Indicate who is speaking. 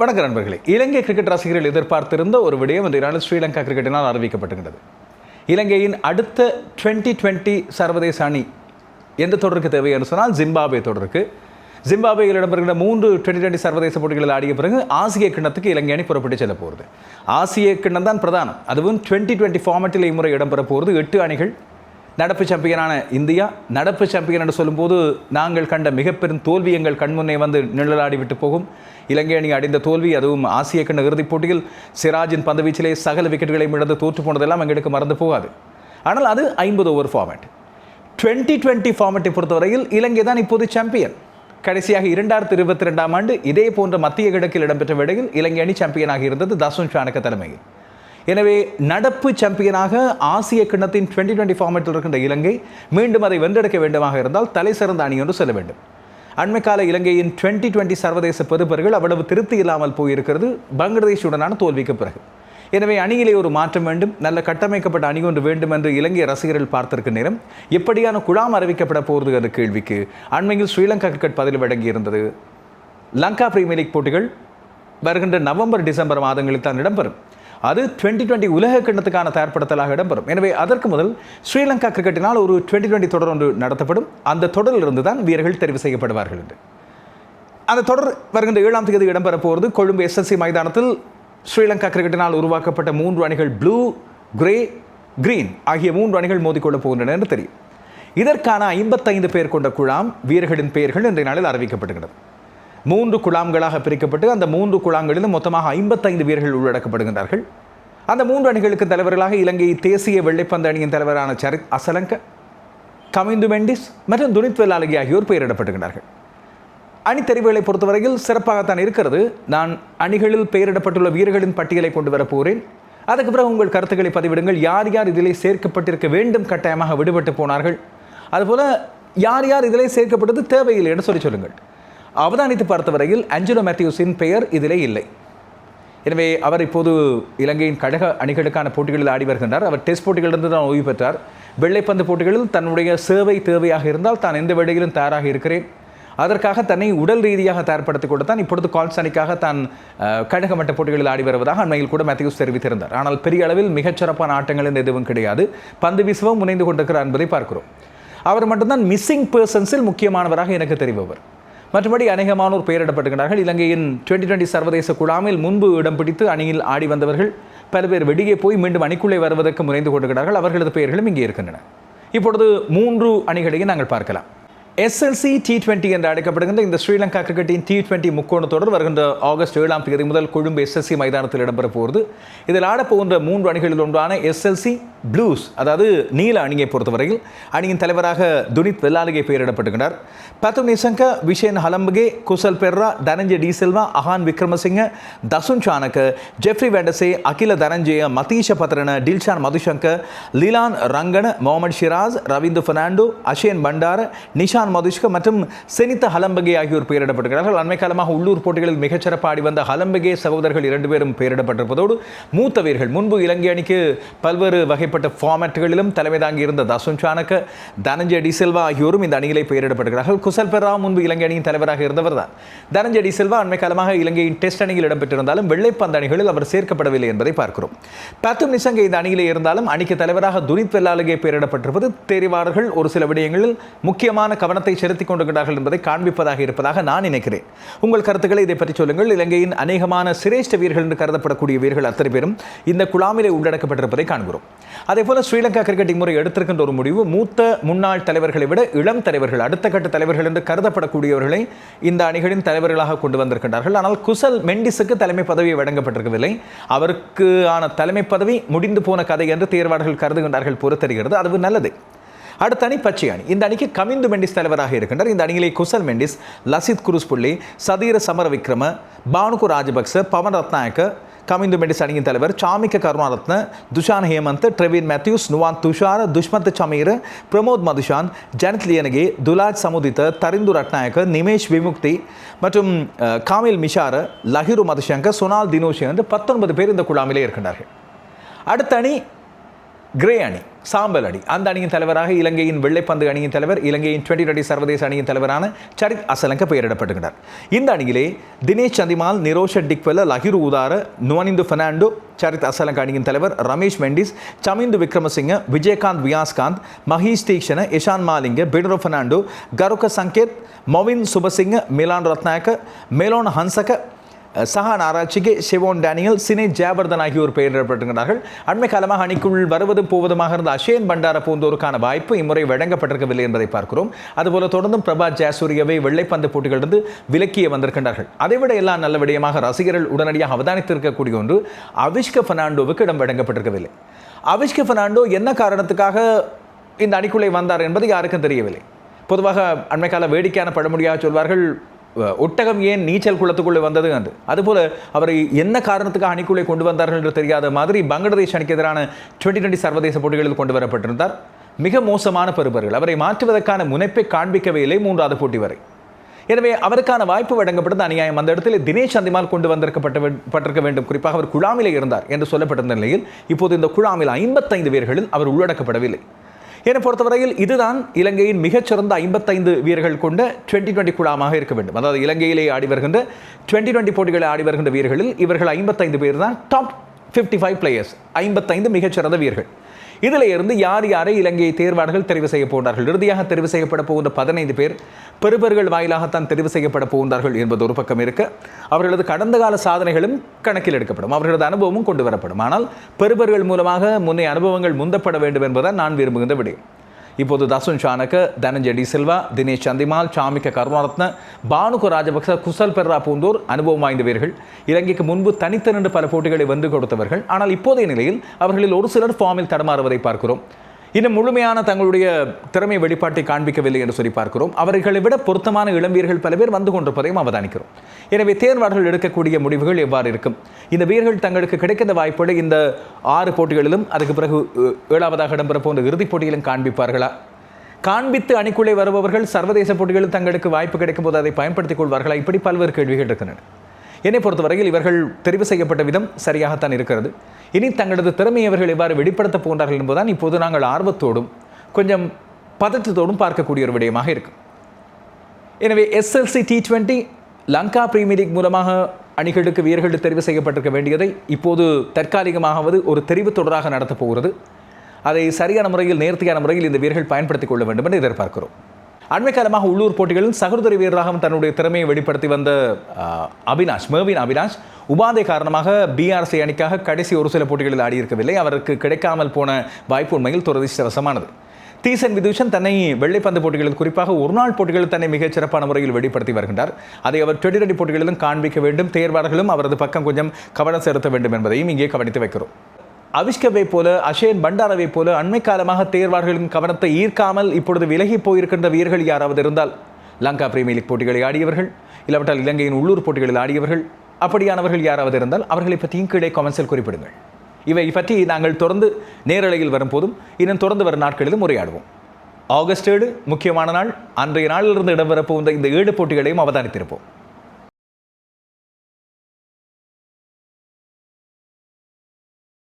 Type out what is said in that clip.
Speaker 1: வணக்கம் நண்பர்களே. இலங்கை கிரிக்கெட் ரசிகர்கள் எதிர்பார்த்திருந்த ஒரு விடயம் இன்றைய ஸ்ரீலங்கா கிரிக்கெட்டினால் அறிவிக்கப்பட்டுகிறது இலங்கையின் அடுத்த டுவெண்ட்டி டுவெண்ட்டி சர்வதேச அணி எந்த தொடருக்கு தேவை என்று சொன்னால் ஜிம்பாபே தொடருக்கு. ஜிம்பாபேயில் இடம்பெறுகிற மூன்று டுவெண்ட்டி டுவெண்ட்டி சர்வதேச போட்டிகளில் ஆடிய பிறகு ஆசிய கிண்ணத்துக்கு இலங்கை அணி புறப்பட்டு செல்ல போகிறது. ஆசிய கிண்ணம் தான் பிரதானம். அதுவும் டுவெண்ட்டி டுவெண்ட்டி ஃபார்மட்டில் இம்முறை இடம்பெற போகிறது. எட்டு அணிகள் நடப்பு சாம்பியனான இந்தியா நடப்பு சாம்பியன் என்று சொல்லும்போது நாங்கள் கண்ட மிகப்பெரும் தோல்வி எங்கள் கண்முன்னே வந்து நிழலாடி விட்டு போகும். இலங்கை அணி அடைந்த தோல்வி அதுவும் ஆசிய கண்ட இறுதிப் போட்டியில் சிராஜின் பந்துவீச்சிலே சகல விக்கெட்டுகளையும் இழந்து தோற்று போனதெல்லாம் எங்களுக்கு மறந்து போகாது. ஆனால் அது ஐம்பது ஓவர் ஃபார்மேட் டுவெண்ட்டி டுவெண்ட்டி ஃபார்மேட்டை பொறுத்தவரையில் இலங்கை தான் இப்போது சாம்பியன் கடைசியாக இரண்டாயிரத்தி இருபத்தி ரெண்டாம் ஆண்டு இதே போன்ற மத்திய கிழக்கில் இடம்பெற்ற வேளையில் இலங்கை அணி சாம்பியனாக இருந்தது தசுன் சாணக்க தலைமையில். எனவே நடப்பு சாம்பியனாக ஆசிய கிண்ணத்தின் டுவெண்ட்டி டுவெண்ட்டி ஃபார்மேட்டில் இருக்கின்ற இலங்கை மீண்டும் அதை வென்றெடுக்க வேண்டுமாக இருந்தால் தலை சிறந்த அணி ஒன்று செல்ல வேண்டும். அண்மைக்கால இலங்கையின் டுவெண்ட்டி டுவெண்ட்டி சர்வதேச பெறுபர்கள் அவ்வளவு திருப்தி இல்லாமல் போயிருக்கிறது பங்களாதேஷுடனான தோல்விக்கு பிறகு. எனவே அணியிலே ஒரு மாற்றம் வேண்டும் நல்ல கட்டமைக்கப்பட்ட அணி ஒன்று வேண்டும் என்று இலங்கை ரசிகர்கள் பார்த்திருக்க நேரம். எப்படியான குழாம் அறிவிக்கப்பட போகிறது என்ற கேள்விக்கு அண்மையில் ஸ்ரீலங்கா கிரிக்கெட் பதில் வழங்கியிருந்தது. லங்கா பிரீமியர் லீக் போட்டிகள் வருகின்ற நவம்பர் டிசம்பர் மாதங்களில் தான் இடம்பெறும். அது டுவெண்ட்டி டுவெண்ட்டி உலக கிண்ணத்துக்கான தயார்படுத்தலாக இடம்பெறும். எனவே அதற்கு முதல் ஸ்ரீலங்கா கிரிக்கெட்டினால் ஒரு டுவெண்ட்டி டுவெண்ட்டி தொடர் ஒன்று நடத்தப்படும். அந்த தொடரிலிருந்து தான் வீரர்கள் தெரிவு செய்யப்படுவார்கள் என்று. அந்த தொடர் வருகின்ற ஏழாம் தேதி இடம்பெறப்போவது போகிறது. கொழும்பு எஸ்எஸ்சி மைதானத்தில் ஸ்ரீலங்கா கிரிக்கெட்டினால் உருவாக்கப்பட்ட மூன்று அணிகள் ப்ளூ கிரே கிரீன் ஆகிய மூன்று அணிகள் மோதிக்கொள்ளப் போகின்றன என்று தெரியும். இதற்கான ஐம்பத்தைந்து பேர் கொண்ட குழாம் வீரர்களின் பெயர்கள் இன்றைய நாளில் அறிவிக்கப்படுகிறது. மூன்று குழாம்களாக பிரிக்கப்பட்டு அந்த மூன்று குழாம்களிலும் மொத்தமாக ஐம்பத்தைந்து வீரர்கள் உள்ளடக்கப்படுகின்றார்கள். அந்த மூன்று அணிகளுக்கு தலைவர்களாக இலங்கை தேசிய வெள்ளைப்பந்து அணியின் தலைவரான சரித் அசலங்க கமிந்து மெண்டிஸ் மற்றும் துனித் வெல்லாலகி ஆகியோர் பெயரிடப்படுகின்றார்கள் அணி தெரிவுகளை பொறுத்தவரையில் சிறப்பாகத்தான் இருக்கிறது. நான் அணிகளில் பெயரிடப்பட்டுள்ள வீரர்களின் பட்டியலை கொண்டு வரப்போகிறேன் அதுக்கு பிறகு உங்கள் கருத்துக்களை பதிவிடுங்கள். யார் யார் இதிலே சேர்க்கப்பட்டிருக்க வேண்டும் கட்டாயமாக விடுபட்டு போனார்கள். அதுபோல் யார் யார் இதிலே சேர்க்கப்பட்டது தேவையில்லை என்று சொல்லி சொல்லுங்கள். அவதானித்து பார்த்தவரையில் அஞ்சலோ மேத்யூஸின் பெயர் இதிலே இல்லை. எனவே அவர் இப்போது இலங்கையின் கழக அணிகளுக்கான போட்டிகளில் ஆடி வருகின்றார். அவர் டெஸ்ட் போட்டிகளிலிருந்து தான் ஓய்வு பெற்றார். வெள்ளைப்பந்து போட்டிகளில் தன்னுடைய சேவை தேவையாக இருந்தால் தான் எந்த வேளையிலும் தயாராக இருக்கிறேன். அதற்காக தன்னை உடல் ரீதியாக தயார்படுத்திக் கொண்டு தான் இப்பொழுது கால்ஸ் அணிக்காக தான் கழக மட்ட போட்டிகளில் ஆடி வருவதாக அண்மையில் கூட மேத்யூஸ் தெரிவித்திருந்தார். ஆனால் பெரிய அளவில் மிகச்சிறப்பான ஆட்டங்கள் எதுவும் கிடையாது. பந்து வீசவும் முனைந்து கொண்டிருக்கிறார் என்பதை பார்க்கிறோம். அவர் மட்டும்தான் மிஸ்ஸிங் பர்சன்ஸில் முக்கியமானவராக எனக்கு தெரிபவர். மற்றபடி அநேகமானோர் பெயரிடப்பட்டுகிறார்கள் இலங்கையின் டுவெண்ட்டி டுவெண்ட்டி சர்வதேச குழாமில் முன்பு இடம் பிடித்து அணியில் ஆடி வந்தவர்கள் பல பேர் வெளியே போய் மீண்டும் அணிக்குள்ளே வருவதற்கு முறைந்து கொண்டிருக்கிறார்கள். அவர்களது பெயர்களும் இங்கே இருக்கின்றன. இப்பொழுது மூன்று அணிகளையும் நாங்கள் பார்க்கலாம். எஸ்எல்சி டி டுவெண்ட்டி என்று அழைக்கப்படுகின்ற இந்த ஸ்ரீலங்கா கிரிக்கெட்டின் டி டுவெண்ட்டி முக்கோண தொடர் வருகின்ற ஆகஸ்ட் ஏழாம் தேதி முதல் கொழும்பு எஸ்எல்சி மைதானத்தில் இடம்பெற போகிறது. இதில் ஆடப்போகின்ற மூன்று அணிகளில் ஒன்றான எஸ்எல்சி ப்ளூஸ் அதாவது நீல அணியை பொறுத்தவரையில் அணியின் தலைவராக துனித் வெல்லாலிகை பெயரிடப்பட்டுகிறார் பத்து நிசங்க விஷயன் ஹலம்பகே குசல் பெர்ரா தனஞ்சய டி செல்வா அஹான் விக்ரமசிங்க தசுன் சானக்க ஜெஃப்ரி வேண்டசே அகில தனஞ்சய மதீஷ பத்ரன டில்ஷான் மதுசங்கர் லீலான் ரங்கன முகமது ஷிராஸ் ரவீந்து பெர்னாண்டோ அஷேன் பண்டார நிஷான் மதுஷ்க மற்றும் செனித்த ஹலம்பகே ஆகியோர் பெயரிடப்பட்டிருக்கிறார்கள். அண்மை காலமாக உள்ளூர் போட்டிகளில் மிகச்சிறப்பு ஆடி வந்த ஹலம்பகே சகோதரர்கள் இரண்டு பேரும் பெயரிடப்பட்டிருப்பதோடு மூத்த வீரர்கள் முன்பு இலங்கை அணிக்கு பல்வேறு வகைப்பட்ட ஃபார்மேட்டுகளிலும் தலைமை தாங்கி இருந்த தசுன் சானக்க தனஞ்சய டிசெல்வா ஆகியோரும் இந்த அணியிலே பெயரிடப்பட்டிருக்கிறார்கள் குசல் பெர்ரா முன்பு இலங்கை அணியின் தலைவராக இருந்தவர் தான் தனஞ்சய டிசெல்வா அண்மை காலமாக இலங்கையின் டெஸ்ட் அணியில் இடம்பெற்றிருந்தாலும் வெள்ளைப்பந்து அணிகளில் அவர் சேர்க்கப்படவில்லை என்பதை பார்க்கிறோம். பத்தும் நிசங்க இந்த அணியிலே இருந்தாலும் அணிக்கு தலைவராக துனித் வெல்லாலகே பெயரிடப்பட்டிருப்பது தெரிவார்கள். ஒரு சில விடயங்களில் முக்கியமான கவனத்தை செலுத்திக் கொண்டிருக்கிறார்கள் என்பதை காண்பிப்பதாக இருப்பதாக நான் நினைக்கிறேன். உங்கள் கருத்துக்களை இதை பற்றி சொல்லுங்கள். இலங்கையின் அநேகமான சிரேஷ்ட வீரர்கள் என்று கருதப்படக்கூடிய வீரர்கள் அத்தனை பேரும் இந்த குழாமிலே உள்ளடக்கப்பட்டிருப்பதை காண்கிறோம். அதே போல ஸ்ரீலங்கா கிரிக்கெட் இம்முறை எடுத்திருக்கின்ற ஒரு முடிவு. மூத்த முன்னாள் தலைவர்களை விட இளம் தலைவர்கள் அடுத்த கட்ட தலைவர்கள் என்று கருதப்படக்கூடியவர்களை இந்த அணிகளின் தலைவர்களாக கொண்டு வந்திருக்கின்றார்கள். ஆனால் குசல் மெண்டிஸுக்கு தலைமை பதவி வழங்கப்பட்டிருக்கவில்லை. அவருக்கு ஆன தலைமை பதவி முடிந்து போன கதை என்று தேர்வாளர்கள் கருதுகின்றார்கள் பொறுத்தருகிறது அது நல்லது. அடுத்த அணி பச்சை அணி. இந்த அணிக்கு கமிந்து மெண்டிஸ் தலைவராக இருக்கின்றார். இந்த அணியிலே குசல் மெண்டிஸ் லசித் குருஸ் புள்ளி சதீர சமர விக்ரம பானுகு ராஜபக்ச பவன் ரத்நாயக்க கமிந்து மெண்டிஸ் அணியின் தலைவர் சாமிக்க கருணாரத்ன துஷான் ஹேமந்த் ட்ரெவின் மேத்யூஸ் நுவான் துஷார் துஷ்மத் சமீர் பிரமோத் மதுஷான் ஜனத் லியனகே துலாஜ் சமுதித்த தரிந்து ரட்நாயக்க நிமேஷ் விமுக்தி மற்றும் காமில் மிஷார லஹிரு மதுசங்கர் சுனால் தினோஷ் என்று பத்தொன்பது பேர் இந்த குழாமிலே இருக்கின்றார்கள். அடுத்த அணி கிரே அணி சாம்பல் அணி அந்த அணியின் தலைவராக இலங்கையின் வெள்ளைப்பந்து அணியின் தலைவர் இலங்கையின் டுவெண்டி டுவெண்டி சர்வதேச அணியின் தலைவரான சரித் அசலங்க பெயரிடப்பட்டுகிறார் இந்த அணியிலே தினேஷ் சந்திமால் நிரோஷ டிக்வெல்ல லஹிரு உதார நுவனிந்து பெர்னாண்டோ சரித் அசலங்க அணியின் தலைவர் ரமேஷ் மெண்டிஸ் சமிந்து விக்ரமசிங்க விஜயகாந்த் வியாஸ்காந்த் மஹீஷ் தீக்ஷண இஷான் மாலிங்க பிடரோ பெர்னாண்டோ கருக்க சங்கேத் மொவின் சுபசிங்க மிலான் ரத்நாயக்க மேலோன் ஹன்சக சஹான் ஆராய்ச்சிக்கு ஷிவோன் டேனியல் சினே ஜெயவர்தன் ஆகியோர் பெயரிடப்பட்டிருக்கிறார்கள் அண்மை காலமாக அணிக்குள் வருவதும் போவதுமாக இருந்த அஷேன் பண்டார பூந்தோருக்கான வாய்ப்பு இம்முறை வழங்கப்பட்டிருக்கவில்லை என்பதை பார்க்கிறோம். அதுபோல தொடர்ந்தும் பிரபா ஜெயசூரியவை வெள்ளைப்பந்து போட்டிகளிலிருந்து விலக்கிய வந்திருக்கின்றார்கள். அதைவிட எல்லாம் நல்ல விடயமாக ரசிகர்கள் உடனடியாக அவதானித்திருக்கக்கூடிய ஒன்று அவிஷ்க பெர்னாண்டோவுக்கு இடம் வழங்கப்பட்டிருக்கவில்லை. அவிஷ்க பெர்னாண்டோ என்ன காரணத்துக்காக இந்த அணிக்குள்ளே வந்தார் என்பது யாருக்கும் தெரியவில்லை. பொதுவாக அண்மைக்கால வேடிக்கையான பழமொழியாக சொல்வார்கள் ஒட்டகம் ஏன் நீச்சல் குளத்துக்குள்ளே வந்தது என்று? அதுபோல் அவரை என்ன காரணத்துக்காக அணிக்குள்ளே கொண்டு வந்தார்கள் என்று தெரியாத மாதிரி பங்களாதேஷ் அணிக்கு எதிரான டுவெண்ட்டி டுவெண்ட்டி சர்வதேச போட்டிகளில் கொண்டு வரப்பட்டிருந்தார். மிக மோசமான பெறுபர்கள் அவரை மாற்றுவதற்கான முனைப்பை காண்பிக்கவே இல்லை மூன்றாவது போட்டி வரை. எனவே அவருக்கான வாய்ப்பு வழங்கப்பட்டது அநியாயம். அந்த இடத்தில் தினேஷ் சந்திமால் கொண்டு வந்திருக்கப்பட்டிருக்க பட்டிருக்க வேண்டும். குறிப்பாக அவர் குழாமிலே இருந்தார் என்று சொல்லப்பட்டிருந்த நிலையில் இப்போது இந்த குழாமில் ஐம்பத்தைந்து வீரர்களில் அவர் உள்ளடக்கப்படவில்லை. என்னை பொறுத்தவரையில் இதுதான் இலங்கையின் மிகச்சிறந்த ஐம்பத்தைந்து வீரர்கள் கொண்ட டுவெண்ட்டி டுவெண்ட்டி குழாமாக இருக்க வேண்டும். அதாவது இலங்கையிலே ஆடி வருகின்ற டுவெண்ட்டி டுவெண்ட்டி போட்டிகளை ஆடி வருகின்ற வீரர்களில் இவர்கள் ஐம்பத்தைந்து பேர் தான் டாப் ஃபிஃப்டி ஃபைவ் பிளேயர்ஸ் ஐம்பத்தைந்து மிகச்சிறந்த வீரர்கள். இதில் இருந்து யார் யாரை இலங்கையை தேர்வாளர்கள் தெரிவு செய்ய போகிறார்கள் இறுதியாக தெரிவு செய்யப்பட போகின்ற பதினைந்து பேர் பெறுபர்கள் வாயிலாகத்தான் தெரிவு செய்யப்பட போகின்றார்கள் என்பது ஒரு பக்கம் இருக்க. அவர்களது கடந்த கால சாதனைகளும் கணக்கில் எடுக்கப்படும். அவர்களது அனுபவமும் கொண்டு வரப்படும். ஆனால் பெறுபர்கள் மூலமாக முன்னைய அனுபவங்கள் முந்தப்பட வேண்டும் என்பதுதான் நான் விரும்புகின்ற விடயம் இப்போது தசுன் சானக தனஞ்சய டி சில்வா தினேஷ் சந்திமால் சாமிக்க கருணாரத்ன பானுக ராஜபக்ச குசல் பெர்ரா பூந்தோர் அனுபவம் வாய்ந்த வீரர்கள். இலங்கைக்கு முன்பு தனித்து பல போட்டிகளை வென்று கொடுத்தவர்கள். ஆனால் இப்போதைய நிலையில் அவர்களில் ஒரு சிலர் ஃபார்மில் தடமாறுவதை பார்க்கிறோம். இன்னும் முழுமையான தங்களுடைய திறமை வெளிப்பாட்டை காண்பிக்கவில்லை என்று சொல்லி பார்க்கிறோம். அவர்களை விட பொருத்தமான இளம்பீர்கள் பல பேர் வந்து கொண்டிருப்பதையும் அவதானிக்கிறோம். எனவே தேர்வாளர்கள் எடுக்கக்கூடிய முடிவுகள் எவ்வாறு இருக்கும்? இந்த வீரர்கள் தங்களுக்கு கிடைக்கிற வாய்ப்புகளை இந்த ஆறு போட்டிகளிலும் அதுக்கு பிறகு ஏழாவதாக இடம்பெற போன்ற இறுதிப் போட்டியிலும் காண்பிப்பார்களா? காண்பித்து அணிக்குள்ளே வருபவர்கள் சர்வதேச போட்டிகளில் தங்களுக்கு வாய்ப்பு கிடைக்கும் போது அதை பயன்படுத்திக் கொள்வார்களா? இப்படி பல்வேறு கேள்விகள் இருக்கின்றன. என்னை பொறுத்தவரையில் இவர்கள் தெரிவு செய்யப்பட்ட விதம் சரியாகத்தான் இருக்கிறது. இனி தங்களது திறமையை இவர்கள் எவ்வாறு வெளிப்படுத்தப் போன்றார்கள் என்பதுதான் இப்போது நாங்கள் ஆர்வத்தோடும் கொஞ்சம் பதற்றத்தோடும் பார்க்கக்கூடிய ஒரு விடயமாக இருக்கும் எனவே SLC T twenty Lanka premier league மூலமாக அணிகளுக்கு வீரர்கள் தெரிவு செய்யப்பட்டிருக்க வேண்டியதை இப்போது தற்காலிகமாகவது ஒரு தெரிவு தொடராக நடத்தப் போகிறது. அதை சரியான முறையில் நேர்த்தியான முறையில் இந்த வீரர்கள் பயன்படுத்திக் கொள்ள வேண்டும் என்று எதிர்பார்க்கிறோம். அண்மை காலமாக உள்ளூர் போட்டிகளில் சகோதரி வீரராகவும் தன்னுடைய திறமையை வெளிப்படுத்தி வந்த அவினாஷ் அபினாஷ் மேவின் அபினாஷ் உபாதை காரணமாக பிஆர்சி அணிக்காக கடைசி ஒரு சில போட்டிகளில் ஆடியிருக்கவில்லை. அவருக்கு கிடைக்காமல் போன வாய்ப்பு உண்மையில் துரதிருஷ்டவசமானது. தீசன் விதூஷன் தன்னை வெள்ளைப்பந்து போட்டிகளில் குறிப்பாக ஒருநாள் போட்டிகளில் தன்னை மிகச் சிறப்பான முறையில் வெளிப்படுத்தி வருகின்றார். அதை அவர் டெடிரடி போட்டிகளிலும் காண்பிக்க வேண்டும். தேர்வாளர்களும் அவரது பக்கம் கொஞ்சம் கவனம் செலுத்த வேண்டும் என்பதையும் இங்கே கவனித்து வைக்கிறோம். அவிஷ்கவை போல அஷேன் பண்டாரவை போல அண்மை காலமாக தேர்வாளர்களின் கவனத்தை ஈர்க்காமல் இப்பொழுது விலகி போயிருக்கின்ற வீரர்கள் யாராவது இருந்தால் லங்கா பிரீமியர் லீக் போட்டிகளை ஆடியவர்கள் இல்லாவிட்டால் இலங்கையின் உள்ளூர் போட்டிகளில் ஆடியவர்கள் அப்படியானவர்கள் யாராவது இருந்தால் அவர்களை பற்றியும் கீழே கமெண்ட்ஸில் குறிப்பிடுங்கள். இவை பற்றி நாங்கள் தொடர்ந்து நேரலையில் வரும்போதும் இன்னும் தொடர்ந்து வரும் நாட்களிலும் உரையாடுவோம். ஆகஸ்ட் ஏழு முக்கியமான நாள். அன்றைய நாளிலிருந்து இடம்பெறப் போகின்ற இந்த ஏழு போட்டிகளையும் அவதானித்திருப்போம்.